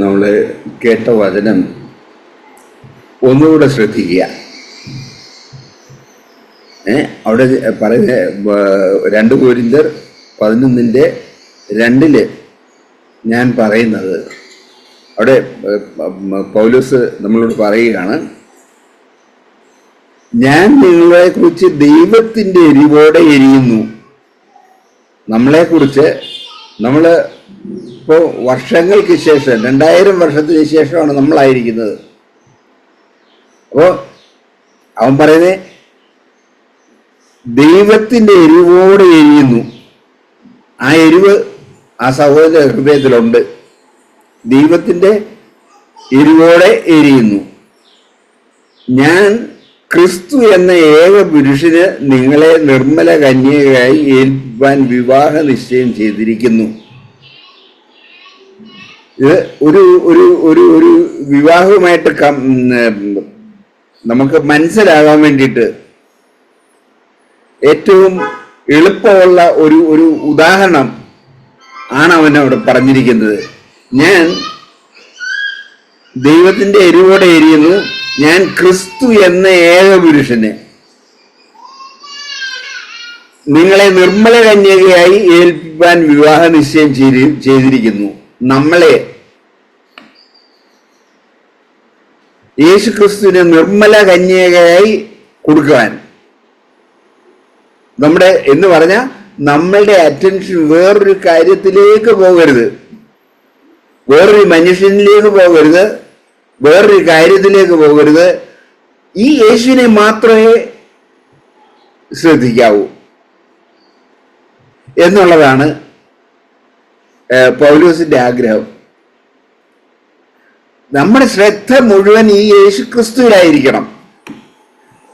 നമ്മൾ കേട്ട വചനം ഒന്നുകൂടെ ശ്രദ്ധിക്കുക. അവിടെ പറയുന്ന രണ്ട് കോരിന്തർ പതിനൊന്നിന്റെ രണ്ടിൽ ഞാൻ പറയുന്നത്. അവിടെ പൗലോസ് നമ്മളോട് പറയുകയാണ് ഞാൻ നിങ്ങളെക്കുറിച്ച് ദൈവത്തിന്റെ എരിവോടെ എരിയുന്നു. നമ്മളെക്കുറിച്ച് നമ്മൾ ഇപ്പോൾ വർഷങ്ങൾക്ക് ശേഷം രണ്ടായിരം വർഷത്തിന് ശേഷമാണ് നമ്മളായിരിക്കുന്നത്. അപ്പോൾ അവൻ പറയുന്നത് ദൈവത്തിന്റെ എരിവോടെ എരിയുന്നു. ആ എരിവ് ആ സഹോദര ഹൃദയത്തിലുണ്ട്. ദൈവത്തിന്റെ എരിവോടെ എരിയുന്നു. ഞാൻ ക്രിസ്തു എന്ന ഏക പുരുഷന് നിങ്ങളെ നിർമ്മല കന്യകയായി ഏൽപ്പാൻ വിവാഹ നിശ്ചയം ചെയ്തിരിക്കുന്നു. ഇത് ഒരു ഒരു ഒരു ഒരു വിവാഹവുമായിട്ട് നമുക്ക് മനസ്സിലാകാൻ വേണ്ടിയിട്ട് ഏറ്റവും എളുപ്പമുള്ള ഒരു ഒരു ഉദാഹരണം ആണ് അവൻ അവിടെ പറഞ്ഞിരിക്കുന്നത്. ഞാൻ ദൈവത്തിന്റെ എരിവോടെ എരിയുന്നു. ഞാൻ ക്രിസ്തു എന്ന ഏക പുരുഷന്. നിങ്ങളെ നിർമ്മല കന്യകയായി ഏൽപ്പിക്കാൻ വിവാഹ നിശ്ചയം ചെയ്തിരിക്കുന്നു. നമ്മളെ യേശു ക്രിസ്തുവിനെ നിർമ്മല കന്യകയായി കൊടുക്കുവാൻ. നമ്മുടെ എന്ന് പറഞ്ഞാൽ നമ്മളുടെ അറ്റൻഷൻ വേറൊരു കാര്യത്തിലേക്ക് പോകരുത്. വേറൊരു മനുഷ്യനിലേക്ക് പോകരുത്. വേറൊരു കാര്യത്തിലേക്ക് പോകരുത്. ഈ യേശുവിനെ മാത്രമേ ശ്രദ്ധിക്കാവൂ. എന്നുള്ളതാണ് പൗലോസിന്റെ ആഗ്രഹം. നമ്മുടെ ശ്രദ്ധ മുഴുവൻ ഈ യേശു ക്രിസ്തുവിലായിരിക്കണം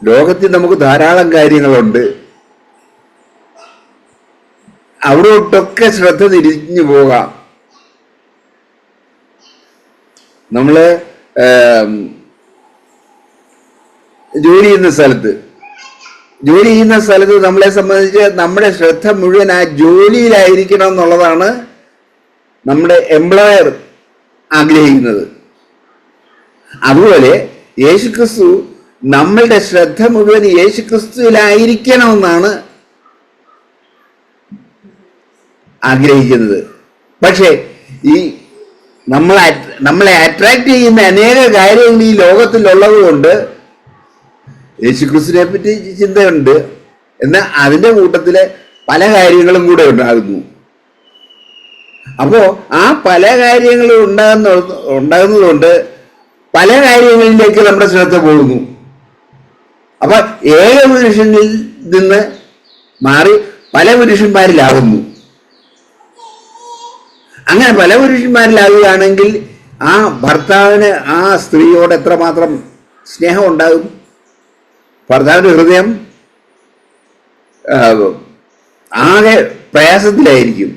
ലോകത്തിൽ നമുക്ക് ധാരാളം കാര്യങ്ങളുണ്ട്. അവിടോട്ടൊക്കെ ശ്രദ്ധ തിരിഞ്ഞു പോകാം. നമ്മൾ ഏം, ജോലി ചെയ്യുന്ന സ്ഥലത്ത്. ജോലി ചെയ്യുന്ന സ്ഥലത്ത് നമ്മളെ സംബന്ധിച്ച് നമ്മുടെ ശ്രദ്ധ മുഴുവൻ ആ ജോലിയിലായിരിക്കണം എന്നുള്ളതാണ് നമ്മുടെ എംപ്ലോയർ ആഗ്രഹിക്കുന്നത്. അതുപോലെ യേശുക്രിസ്തു നമ്മളുടെ ശ്രദ്ധ മുഴുവൻ യേശുക്രിസ്തുവിലായിരിക്കണമെന്നാണ് ആഗ്രഹിക്കുന്നത്. പക്ഷേ ഈ നമ്മളെ നമ്മളെ അട്രാക്ട് ചെയ്യുന്ന അനേക കാര്യങ്ങൾ ഈ ലോകത്തിലുള്ളത് കൊണ്ട് യേശുക്രിസ്തുവിനെ പറ്റി ചിന്തയുണ്ട് എന്നാൽ അതിന്റെ കൂട്ടത്തിൽ പല കാര്യങ്ങളും കൂടെ ഉണ്ടാകുന്നു. അപ്പോ ആ പല കാര്യങ്ങളും ഉണ്ടാകുന്ന ഉണ്ടാകുന്നതുകൊണ്ട് പല കാര്യങ്ങളിലേക്ക് നമ്മുടെ ശ്രദ്ധ പോകുന്നു. അപ്പൊ ഏക പുരുഷനിൽ നിന്ന് മാറി പല പുരുഷന്മാരിലാകുന്നു അങ്ങനെ പല പുരുഷന്മാരിലാകുകയാണെങ്കിൽ ആ ഭർത്താവിന് ആ സ്ത്രീയോട് എത്രമാത്രം സ്നേഹം ഉണ്ടാകും? ഭർത്താവിന്റെ ഹൃദയം ആകെ പ്രയാസത്തിലായിരിക്കും.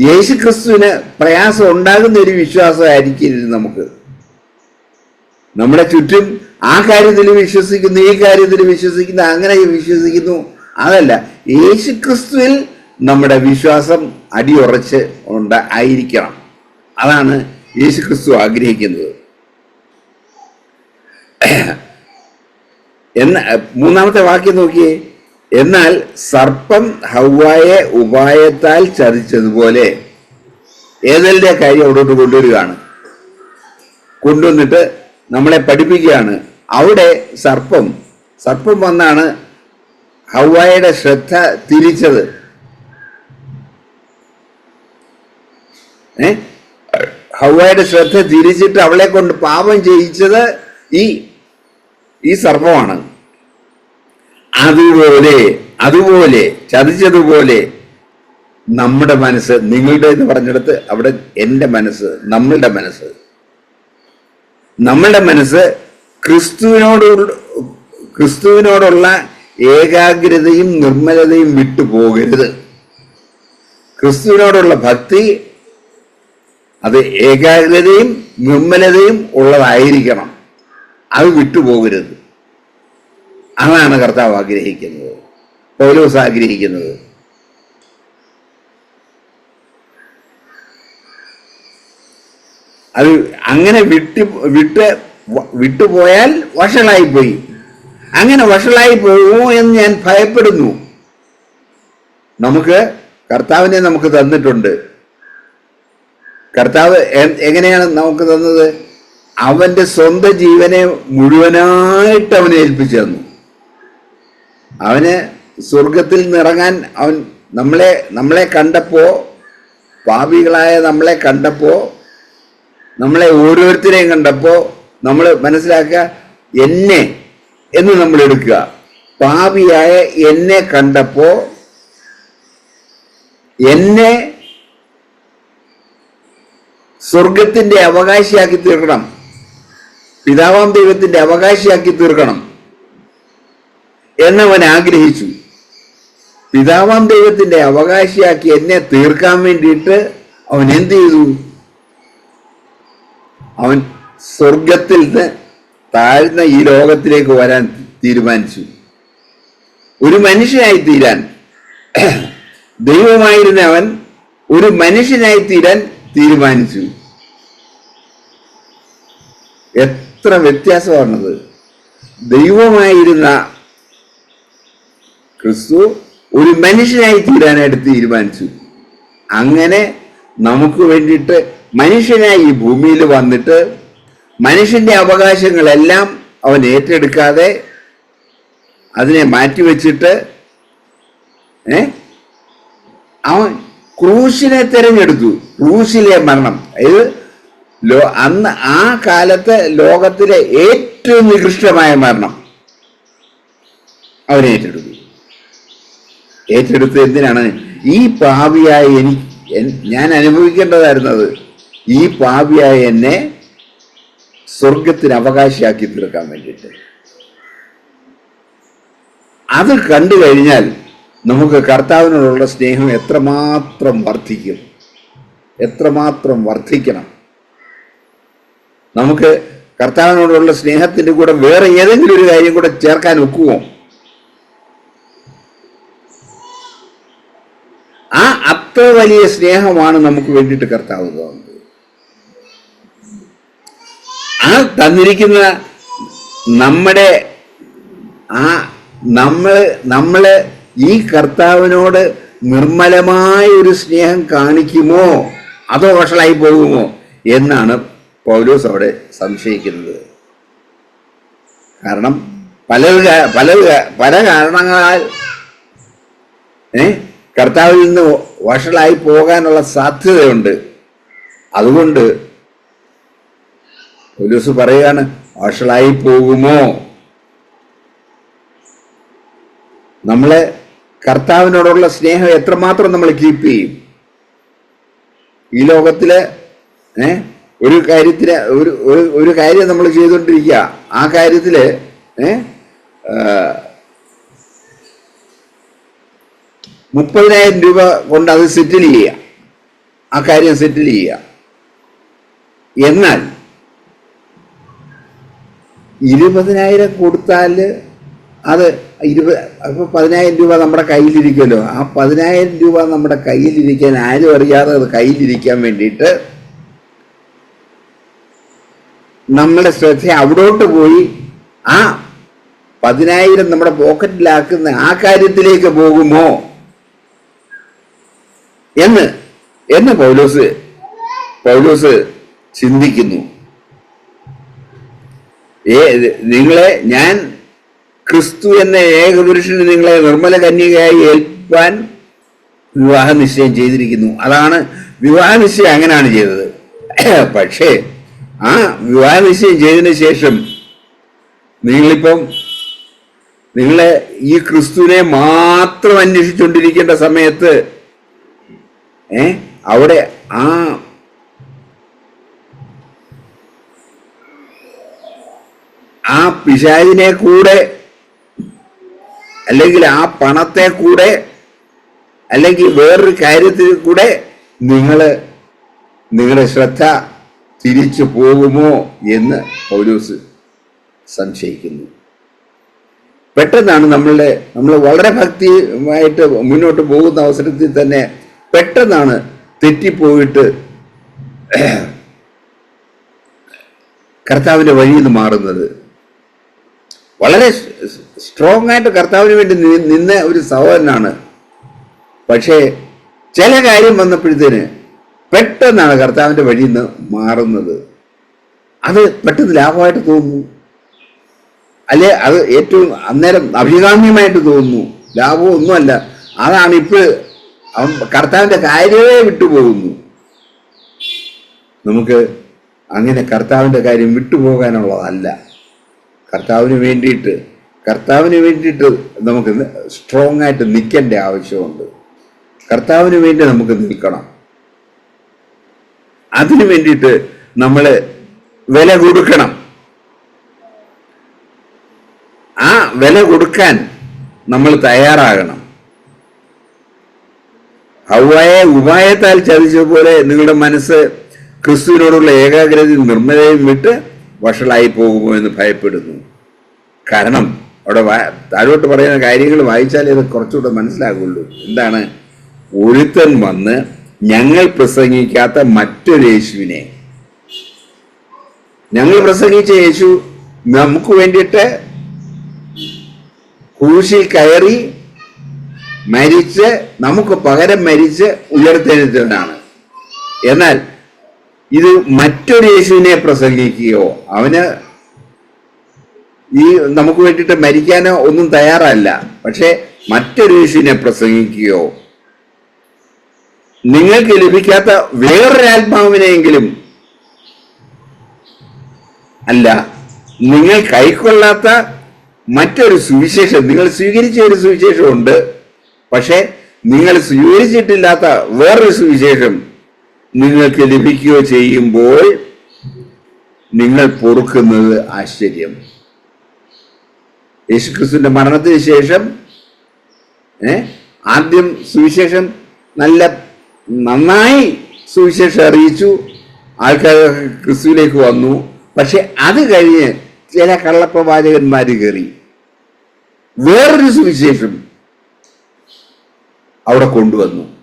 യേശുക്രിസ്തുവിന് പ്രയാസം ഉണ്ടാകുന്ന ഒരു വിശ്വാസമായിരിക്കരുത് നമുക്ക്. നമ്മുടെ ചുറ്റും ആ കാര്യത്തിൽ വിശ്വസിക്കുന്നു ഈ കാര്യത്തിൽ വിശ്വസിക്കുന്നു അങ്ങനെ വിശ്വസിക്കുന്നു. അതല്ല യേശു ക്രിസ്തുവിൽ നമ്മുടെ വിശ്വാസം അടിയുറച്ച് ഉണ്ട ആയിരിക്കണം. അതാണ് യേശു ക്രിസ്തു ആഗ്രഹിക്കുന്നത്. എന്ന മൂന്നാമത്തെ വാക്യം നോക്കിയേ. എന്നാൽ സർപ്പം ഹൗവായെ ഉപായത്താൽ ചതിച്ചതുപോലെ ഏതെല്ലാം കാര്യം അവിടോട്ട് കൊണ്ടുവരികയാണ്. കൊണ്ടുവന്നിട്ട് നമ്മളെ പഠിപ്പിക്കുകയാണ്. അവിടെ സർപ്പം സർപ്പം വന്നാണ് ഹൗവായുടെ ശ്രദ്ധ തിരിച്ചത്. ഏ? ഹൗവായുടെ ശ്രദ്ധ തിരിച്ചിട്ട് അവളെ കൊണ്ട് പാപം ചെയ്യിച്ചത് ഈ ഈ സർപ്പമാണ്. അതുപോലെ അതുപോലെ ചതിച്ചതുപോലെ നമ്മുടെ മനസ്സ് നിങ്ങളുടെ എന്ന് പറഞ്ഞെടുത്ത് അവിടെ എന്റെ മനസ്സ് നമ്മളുടെ മനസ്സ്. നമ്മളുടെ മനസ്സ് ക്രിസ്തുവിനോട് ക്രിസ്തുവിനോടുള്ള ഏകാഗ്രതയും നിർമ്മലതയും വിട്ടുപോകരുത് ക്രിസ്തുവിനോടുള്ള ഭക്തി അത് ഏകാഗ്രതയും നിർമ്മലതയും ഉള്ളതായിരിക്കണം. അത് വിട്ടുപോകരുത് അതാണ് കർത്താവ് ആഗ്രഹിക്കുന്നത്. പൗലോസ് ആഗ്രഹിക്കുന്നത്. അത് അങ്ങനെ വിട്ട് വിട്ട് വിട്ടുപോയാൽ വഷളായി പോയി അങ്ങനെ വഷളായി പോകുമോ എന്ന് ഞാൻ ഭയപ്പെടുന്നു. നമുക്ക് കർത്താവിനെ നമുക്ക് തന്നിട്ടുണ്ട്. കർത്താവ് എങ്ങനെയാണ് നമുക്ക് തന്നത്? അവന്റെ സ്വന്തം ജീവനെ മുഴുവനായിട്ട് അവനെ ഏൽപ്പിച്ചു തന്നു. അവന് സ്വർഗത്തിൽ നിറങ്ങാൻ അവൻ നമ്മളെ നമ്മളെ കണ്ടപ്പോൾ പാപികളായ നമ്മളെ കണ്ടപ്പോൾ നമ്മളെ ഓരോരുത്തരെയും കണ്ടപ്പോൾ നമ്മൾ മനസ്സിലാക്കുക എന്നെ എന്ന് നമ്മൾ എടുക്കുക. പാപിയായ എന്നെ കണ്ടപ്പോൾ എന്നെ സ്വർഗത്തിന്റെ അവകാശിയാക്കി തീർക്കണം. പിതാവാം ദൈവത്തിന്റെ അവകാശിയാക്കി തീർക്കണം. എന്നവൻ ആഗ്രഹിച്ചു. പിതാവാം ദൈവത്തിന്റെ അവകാശിയാക്കി എന്നെ തീർക്കാൻ വേണ്ടിയിട്ട് അവൻ എന്ത് ചെയ്തു? അവൻ സ്വർഗത്തിൽ നിന്ന് താഴ്ന്ന ഈ ലോകത്തിലേക്ക് വരാൻ തീരുമാനിച്ചു. ഒരു മനുഷ്യനായി തീരാൻ ദൈവമായിരുന്ന അവൻ ഒരു മനുഷ്യനായി തീരാൻ തീരുമാനിച്ചു. എത്ര വ്യത്യാസമാണത്. ദൈവമായിരുന്ന ക്രിസ്തു ഒരു മനുഷ്യനായി തീരാനായിട്ട് തീരുമാനിച്ചു. അങ്ങനെ നമുക്ക് വേണ്ടിയിട്ട് മനുഷ്യനായി ഈ ഭൂമിയിൽ വന്നിട്ട് മനുഷ്യന്റെ അവകാശങ്ങളെല്ലാം അവൻ ഏറ്റെടുക്കാതെ അതിനെ മാറ്റിവെച്ചിട്ട് ഏ? അവൻ ക്രൂശിനെ തിരഞ്ഞെടുത്തു. ക്രൂശിലെ മരണം. അതായത് ലോ അന്ന് ആ കാലത്ത് ലോകത്തിലെ ഏറ്റവും നികൃഷ്ടമായ മരണം. അവൻ ഏറ്റെടുത്തു. ഏറ്റെടുത്ത് എന്തിനാണ്? ഈ പാപിയായ എനിക്ക് ഞാൻ അനുഭവിക്കേണ്ടതായിരുന്നത് ഈ പാപിയായ എന്നെ സ്വർഗത്തിന് അവകാശിയാക്കി തീർക്കാൻ വേണ്ടിയിട്ട്. അത് കണ്ടു കഴിഞ്ഞാൽ നമുക്ക് കർത്താവിനോടുള്ള സ്നേഹം എത്രമാത്രം വർദ്ധിക്കും. എത്രമാത്രം വർദ്ധിക്കണം. നമുക്ക് കർത്താവിനോടുള്ള സ്നേഹത്തിന്റെ കൂടെ വേറെ ഏതെങ്കിലും ഒരു കാര്യം കൂടെ ചേർക്കാൻ ഒക്കുമോ ആ അത്ര വലിയ സ്നേഹമാണ് നമുക്ക് വേണ്ടിയിട്ട് കർത്താവ് തോന്നുന്നത്. ആ തന്നിരിക്കുന്ന നമ്മുടെ ആ നമ്മൾ നമ്മൾ ഈ കർത്താവിനോട് നിർമ്മലമായ ഒരു സ്നേഹം കാണിക്കുമോ? അതോ വഷളായി പോകുമോ? എന്നാണ് പൗലോസ് അവിടെ സംശയിക്കുന്നത്. കാരണം പല പല പല കാരണങ്ങളാൽ ഏ? കർത്താവിൽ നിന്ന് വഷളായി പോകാനുള്ള സാധ്യതയുണ്ട്. അതുകൊണ്ട് പോലീസ് പറയാണ് വഷളായി പോകുമോ? നമ്മളെ കർത്താവിനോടുള്ള സ്നേഹം എത്രമാത്രം നമ്മൾ കീപ്പ് ചെയ്യും? ഈ ലോകത്തിലെ ഏ ഒരു കാര്യത്തിന് ഒരു ഒരു കാര്യം നമ്മൾ ചെയ്തുകൊണ്ടിരിക്കുക. ആ കാര്യത്തിൽ ഏ ആ, മുപ്പതിനായിരം രൂപ കൊണ്ട് അത് സെറ്റിൽ ചെയ്യുക. ആ കാര്യം സെറ്റിൽ ചെയ്യുക. എന്നാൽ ഇരുപതിനായിരം കൊടുത്താൽ അത് ഇരുപത് അപ്പൊ പതിനായിരം രൂപ നമ്മുടെ കയ്യിലിരിക്കുമല്ലോ. ആ പതിനായിരം രൂപ നമ്മുടെ കയ്യിലിരിക്കാൻ ആരും അറിയാതെ അത് കയ്യിലിരിക്കാൻ വേണ്ടിയിട്ട് നമ്മുടെ ശ്രദ്ധ അവിടോട്ട് പോയി ആ പതിനായിരം നമ്മുടെ പോക്കറ്റിലാക്കുന്ന ആ കാര്യത്തിലേക്ക് പോകുമോ? എന്ന് എന്ന് പൗലോസ് പൗലോസ് ചിന്തിക്കുന്നു. ഏ നിങ്ങളെ ഞാൻ ക്രിസ്തു എന്ന ഏകപുരുഷന് നിങ്ങളെ നിർമ്മല കന്യകയായി ഏൽപ്പാൻ വിവാഹ നിശ്ചയം ചെയ്തിരിക്കുന്നു. അതാണ് വിവാഹ നിശ്ചയം അങ്ങനെയാണ് ചെയ്തത്. പക്ഷേ ആ വിവാഹ നിശ്ചയം ചെയ്തതിന് ശേഷം നിങ്ങളിപ്പം നിങ്ങളെ ഈ ക്രിസ്തുവിനെ മാത്രം അന്വേഷിച്ചുകൊണ്ടിരിക്കേണ്ട സമയത്ത് ഏ? അവിടെ ആ. ആ പിശാചിനെ കൂടെ അല്ലെങ്കിൽ ആ പണത്തെ കൂടെ അല്ലെങ്കിൽ വേറൊരു കാര്യത്തിൽ കൂടെ നിങ്ങൾ നിങ്ങളുടെ ശ്രദ്ധ തിരിച്ചു പോകുമോ എന്ന് പൗലൂസ് സംശയിക്കുന്നു. പെട്ടെന്നാണ് നമ്മളുടെ നമ്മൾ വളരെ ഭക്തിയുമായിട്ട് മുന്നോട്ട് പോകുന്ന അവസരത്തിൽ തന്നെ പെട്ടെന്നാണ് തെറ്റിപ്പോയിട്ട് കർത്താവിന്റെ വഴിയിൽ നിന്ന് മാറുന്നത്. വളരെ സ്ട്രോങ് ആയിട്ട് കർത്താവിന് വേണ്ടി നിന്ന ഒരു സഹോദരനാണ്. പക്ഷേ ചില കാര്യം വന്നപ്പോഴത്തേന് പെട്ടെന്നാണ് കർത്താവിന്റെ വഴിയിൽ നിന്ന് മാറുന്നത്. അത് പെട്ടെന്ന് ലാഭമായിട്ട് തോന്നുന്നു. അല്ലെ അത് ഏറ്റവും അന്നേരം അഭികാമ്യമായിട്ട് തോന്നുന്നു. ലാഭമൊന്നുമല്ല. അതാണ് ഇപ്പോൾ അവൻ കർത്താവിന്റെ കാര്യമേ വിട്ടുപോകുന്നു. നമുക്ക് അങ്ങനെ കർത്താവിന്റെ കാര്യം വിട്ടുപോകാനുള്ളതല്ല. കർത്താവിന് വേണ്ടിയിട്ട് കർത്താവിന് വേണ്ടിയിട്ട് നമുക്ക് സ്ട്രോങ് ആയിട്ട് നിൽക്കേണ്ട ആവശ്യമുണ്ട്. കർത്താവിന് വേണ്ടി നമുക്ക് നിൽക്കണം. അതിനു വേണ്ടിയിട്ട് നമ്മൾ വില കൊടുക്കണം. ആ വില കൊടുക്കാൻ നമ്മൾ തയ്യാറാകണം. ഹൗവായെ ഉപായത്താൽ ചതിച്ചതുപോലെ നിങ്ങളുടെ മനസ്സ് ക്രിസ്തുവിനോടുള്ള ഏകാഗ്രതയും നിർമ്മലയും വിട്ട് വഷളായി പോകുമോ എന്ന് ഭയപ്പെടുന്നു. കാരണം അവിടെ താഴോട്ട് പറയുന്ന കാര്യങ്ങൾ വായിച്ചാലേ അത് കുറച്ചുകൂടെ മനസ്സിലാകുള്ളൂ. എന്താണ്? ഒരുത്തൻ വന്ന് ഞങ്ങൾ പ്രസംഗിക്കാത്ത മറ്റൊരു യേശുവിനെ. ഞങ്ങൾ പ്രസംഗിച്ച യേശു നമുക്ക് വേണ്ടിയിട്ട് ക്രൂശിൽ കയറി മരിച്ച് നമുക്ക് പകരം മരിച്ച് ഉയർത്തെഴുത്തവനാണ് എന്നാൽ ഇത് മറ്റൊരു യേശുവിനെ പ്രസംഗിക്കുകയോ അവന് ഈ നമുക്ക് വേണ്ടിയിട്ട് മരിക്കാനോ ഒന്നും തയ്യാറല്ല. പക്ഷെ മറ്റൊരു യേശുവിനെ പ്രസംഗിക്കുകയോ നിങ്ങൾക്ക് ലഭിക്കാത്ത വേറൊരു ആത്മാവിനെയെങ്കിലും അല്ല നിങ്ങൾ കൈക്കൊള്ളാത്ത മറ്റൊരു സുവിശേഷം നിങ്ങൾ സ്വീകരിച്ച ഒരു സുവിശേഷമുണ്ട് പക്ഷെ നിങ്ങൾ സ്വീകരിച്ചിട്ടില്ലാത്ത വേറൊരു സുവിശേഷം നിങ്ങൾക്ക് ലഭിക്കുകയോ ചെയ്യുമ്പോൾ നിങ്ങൾ പൊറുക്കുന്നത് ആശ്ചര്യം. യേശുക്രിസ്തുവിന്റെ മരണത്തിന് ശേഷം ആദ്യം സുവിശേഷം നല്ല നന്നായി സുവിശേഷം അറിയിച്ചു. ആൾക്കാർ ക്രിസ്തുവിലേക്ക് വന്നു. പക്ഷെ അത് കഴിഞ്ഞ് ചില കള്ളപ്രവാചകന്മാർ കയറി വേറൊരു സുവിശേഷം. അവിടെ കൊണ്ടുവന്നു.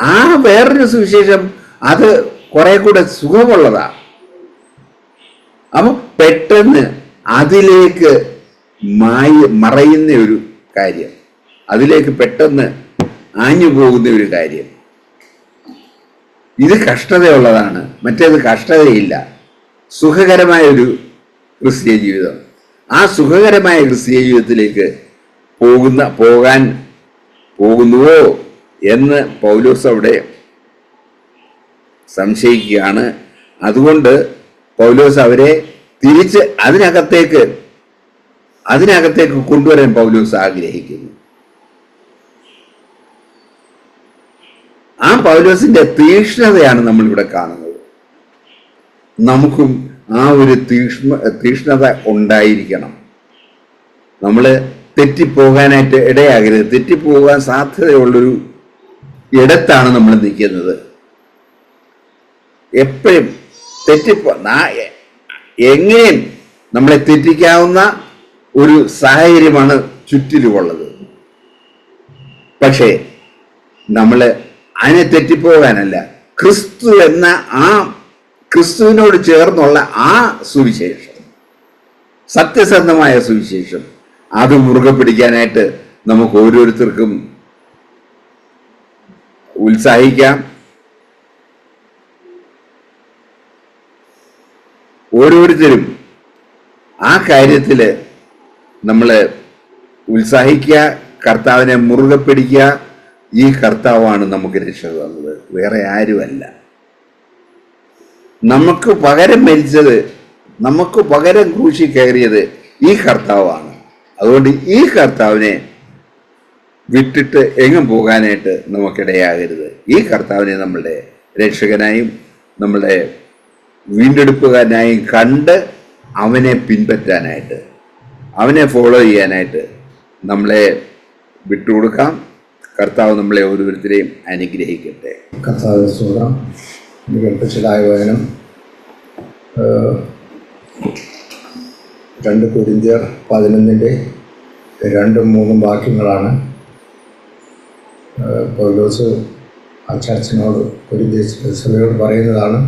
ആ വേറൊരു സുവിശേഷം അത് കുറെ കൂടെ സുഖമുള്ളതാ. അപ്പൊ പെട്ടെന്ന് അതിലേക്ക് മായി മറയുന്ന ഒരു കാര്യം. അതിലേക്ക് പെട്ടെന്ന് ആഞ്ഞു പോകുന്ന ഒരു കാര്യം. ഇത് കഷ്ടതയുള്ളതാണ്. മറ്റേത് കഷ്ടതയില്ല. സുഖകരമായ ഒരു ക്രിസ്തീയ ജീവിതം. ആ സുഖകരമായ ക്രിസ്തീയ ജീവിതത്തിലേക്ക് പോകുന്ന പോകാൻ പോകുന്നുവോ എന്ന് പൗലോസ് അവിടെ സംശയിക്കുകയാണ്. അതുകൊണ്ട് പൗലോസ് അവരെ തിരിച്ച് അതിനകത്തേക്ക് അതിനകത്തേക്ക് കൊണ്ടുവരാൻ പൗലോസ് ആഗ്രഹിക്കുന്നു. ആ പൗലോസിന്റെ തീക്ഷ്ണതയാണ് നമ്മൾ ഇവിടെ കാണുന്നത്. നമുക്കും ആ ഒരു തീക്ഷ്ണ തീക്ഷ്ണത ഉണ്ടായിരിക്കണം. നമ്മൾ തെറ്റിപ്പോകാനായിട്ട് ഇടയാകരുത്. തെറ്റിപ്പോകാൻ സാധ്യതയുള്ളൊരു ഇടത്താണ് നമ്മൾ നിൽക്കുന്നത്. എപ്പോഴും തെറ്റിപ്പോ എങ്ങനെയും നമ്മളെ തെറ്റിക്കാവുന്ന ഒരു സാഹചര്യമാണ് ചുറ്റിലുമുള്ളത് പക്ഷേ നമ്മൾ അതിനെ തെറ്റിപ്പോകാനല്ല. ക്രിസ്തു എന്ന ആ ക്രിസ്തുവിനോട് ചേർന്നുള്ള ആ സുവിശേഷം സത്യസന്ധമായ സുവിശേഷം അത് മുറുകെ പിടിക്കാനായിട്ട് നമുക്ക് ഓരോരുത്തർക്കും ഉത്സാഹിക്കാം. ഓരോരുത്തരും ആ കാര്യത്തിൽ നമ്മൾ ഉത്സാഹിക്കുക കർത്താവിനെ മുറുകെ പിടിക്കുക ഈ കർത്താവാണ് നമുക്ക് രക്ഷ തന്നത്. വേറെ ആരുമല്ല. നമുക്ക് പകരം മരിച്ചത് നമുക്ക് പകരം ക്രൂശി കയറിയത് ഈ കർത്താവാണ്. അതുകൊണ്ട് ഈ കർത്താവിനെ വിട്ടിട്ട് എങ്ങും പോകാനായിട്ട് നമുക്കിടയാകരുത്. ഈ കർത്താവിനെ നമ്മളുടെ രക്ഷകനായും നമ്മളുടെ വീണ്ടെടുപ്പുകാരനായും കണ്ട് അവനെ പിൻപറ്റാനായിട്ട് അവനെ ഫോളോ ചെയ്യാനായിട്ട് നമ്മളെ വിട്ടുകൊടുക്കാം. കർത്താവ് നമ്മളെ ഓരോരുത്തരെയും അനുഗ്രഹിക്കട്ടെ. കർത്താവ് സ്തോത്രം. കൽപ്പിച്ചതായ വചനം രണ്ട് കുരിന്തിയർ പതിനൊന്നിന്റെ രണ്ടും മൂന്നും വാക്യങ്ങളാണ്. പൗലോസ് ആ ചർച്ചിനോട് കുരിന്തിയ സഭയോട് പറയുന്നതാണ്.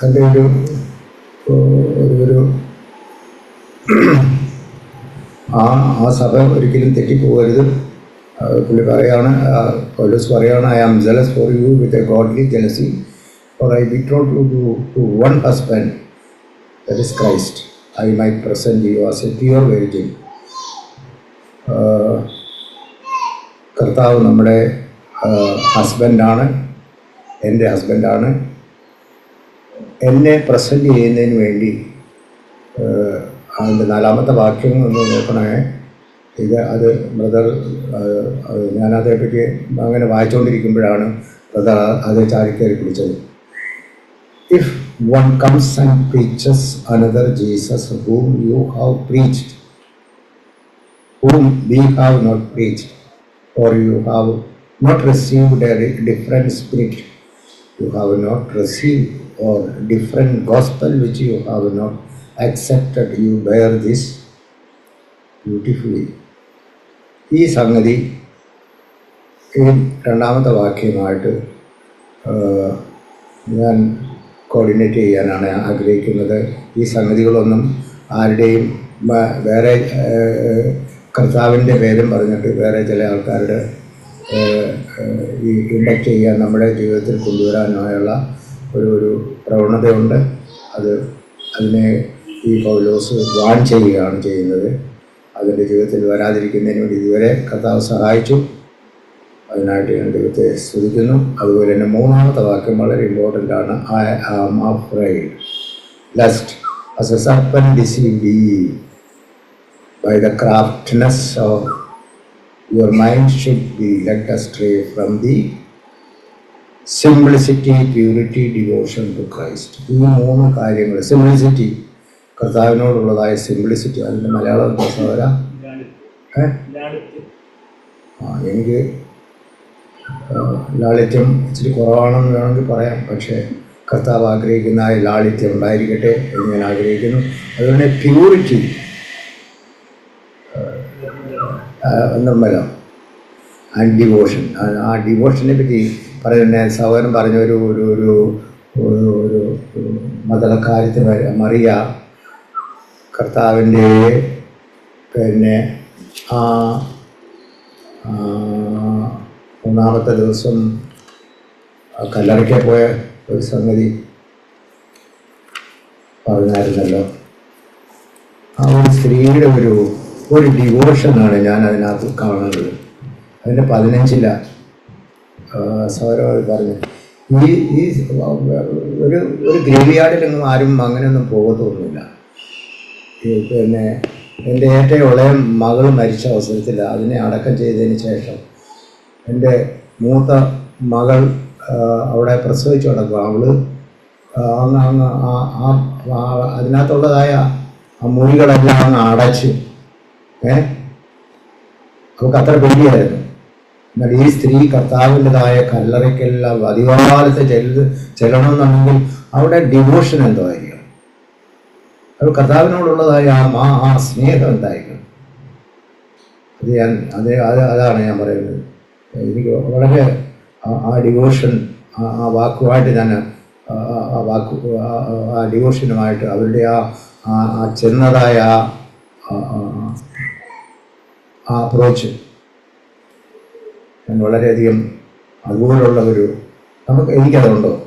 തന്റെ ഒരു ഒരു ആ ആ സഭ ഒരിക്കലും തെറ്റിപ്പോകരുത്. പുള്ളി പറയാണ് പൗലോസ് പറയാണ് I am jealous for you with a godly jealousy for I betrothed to to one husband that is Christ, I might present you as a pure virgin. കർത്താവ് നമ്മുടെ ഹസ്ബൻഡാണ് എന്റെ ഹസ്ബൻഡാണ് എന്നെ പ്രസന്റ് ചെയ്യുന്നതിന് വേണ്ടി അതിന്റെ നാലാമത്തെ വാക്യം ഒന്ന് നോക്കണേ. ഇത് അത് ബ്രദർ ഞാനതേപ്പറ്റി അങ്ങനെ വായിച്ചുകൊണ്ടിരിക്കുമ്പോഴാണ് ബ്രദർ അത് ചാരിക്കയറി പിടിച്ചത് If one comes and preaches another Jesus whom you have preached whom we have not preached, or you have not received a different spirit, you have not received or different gospel which you have not accepted, you bear this beautifully. ഈ സംഗതി ഈ രണ്ടാമത്തെ വാക്യമായിട്ട് ആ, ഞാൻ coordinate ചെയ്യാനാണ് ആഗ്രഹിക്കുന്നത്. ഈ സംഗതികളൊന്നും ആരുടെയും വേറെ കർത്താവിന്റെ പേരും പറഞ്ഞിട്ട് വേറെ ചില ആൾക്കാരുടെ ഈ ഇൻഡക്റ്റ് ചെയ്യാൻ നമ്മുടെ ജീവിതത്തിൽ കൊണ്ടുവരാനായുള്ള ഒരു ഒരു പ്രവണതയുണ്ട്. അത് അതിനെ ഈ പൗലോസ് വാൺ ചെയ്യുകയാണ് ചെയ്യുന്നത്. അതിന്റെ ജീവിതത്തിൽ വരാതിരിക്കുന്നതിന് വേണ്ടി ഇതുവരെ കർത്താവ് സഹായിച്ചു. അതിനായിട്ട് ഞാൻ ദൈവത്തെ സ്തുതിക്കുന്നു. അതുപോലെ തന്നെ മൂന്നാമത്തെ വാക്യം വളരെ ഇമ്പോർട്ടന്റ് ആണ്. I am afraid lest as a serpent deceive by the craftiness of your mind should be led astray from the simplicity purity devotion to Christ ഈ മൂന്ന് കാര്യങ്ങൾ സിംപ്ലിസിറ്റി കർത്താവിനോടുള്ളതായ സിംപ്ലിസിറ്റി അതിന്റെ മലയാളം പ്രശ്നം വരാം ഏ? ആ എനിക്ക് ലാളിത്യം ഇച്ചിരി കുറവാണെന്ന് വേണമെങ്കിൽ പറയാം. പക്ഷേ കർത്താവ് ആഗ്രഹിക്കുന്ന ആ ലാളിത്യം ഉണ്ടായിരിക്കട്ടെ എന്ന് ഞാൻ ആഗ്രഹിക്കുന്നു. അതുപോലെ പ്യൂരിറ്റി നിർമ്മലം ആൻഡ് ഡിവോഷൻ ആ ഡിവോഷനെ പറ്റി പറയുന്ന സഹോദരൻ പറഞ്ഞ ഒരു ഒരു ഒരു ഒരു ഒരു മറിയ കർത്താവിന്റെ പിന്നെ ആ, മൂന്നാമത്തെ ദിവസം കല്ലറയ്ക്ക് പോയ ഒരു സംഗതി പറഞ്ഞായിരുന്നല്ലോ. ആ ഒരു സ്ത്രീയുടെ ഒരു ഒരു ഡിവോഷനാണ് ഞാൻ അതിനകത്ത് കാണുന്നത്. അതിന്റെ പതിനഞ്ചില സൗരവ് പറഞ്ഞു. ഈ ഈ ഒരു ഒരു ഗ്രേവിയാർഡിലൊന്നും ആരും അങ്ങനെയൊന്നും പോകത്തൊന്നുമില്ല. പിന്നെ എന്റെ ഏറ്റവും ഇളയ മകൾ മരിച്ച അവസരത്തിൽ അതിനെ അടക്കം ചെയ്തതിന് ശേഷം എന്റെ മൂത്ത മകൾ അവിടെ പ്രസവിച്ചു കിടക്കുക. അവൾ ആ, അങ്ങ് അങ്ങ് ആ- അതിനകത്തുള്ളതായ ആ മുറികളെല്ലാം അങ്ങ് അടച്ച് ഏ? അവൾക്ക് അത്ര പേടിയായിരുന്നു. എന്നാൽ ഈ സ്ത്രീ കർത്താവിന്റെതായ കല്ലറയ്ക്കെല്ലാം അധികാലത്ത് ചെല്ല് ചെല്ലണമെന്നുണ്ടെങ്കിൽ അവിടെ ഡിവോഷൻ എന്തോ ആയിരിക്കും അത് കർത്താവിനോടുള്ളതായ ആ ആ- സ്നേഹം എന്തായിരിക്കും അത് ഞാൻ അത് അതാണ് ഞാൻ പറയുന്നത്. എനിക്ക് വളരെ ആ- ഡിവോഷൻ ആ വാക്കുമായിട്ട് ഞാൻ ആ വാക്ക് ആ- ഡിവോഷനുമായിട്ട് അവരുടെ ആ ആ- ചെന്നതായ ആ അപ്രോച്ച് ഞാൻ വളരെയധികം അതുപോലുള്ള ഒരു നമുക്ക് എനിക്കതുണ്ടോ?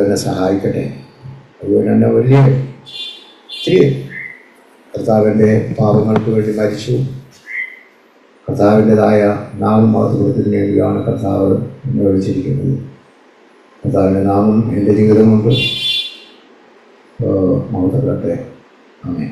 എന്നെ സഹായിക്കട്ടെ. അതുപോലെ തന്നെ വലിയ ഇത്തിരി കർത്താവിന്റെ പാപങ്ങൾക്ക് വേണ്ടി മരിച്ചു. കർത്താവിന്റെതായ നാമം നാമമാതൃത്വത്തിന് വേണ്ടിയാണ് കർത്താവ് എന്നെ വിളിച്ചിരിക്കുന്നത്. കർത്താവിന്റെ നാമം എന്റെ ജീവിതം കൊണ്ട് മഹത്വപ്പെടട്ടെ. ആമേ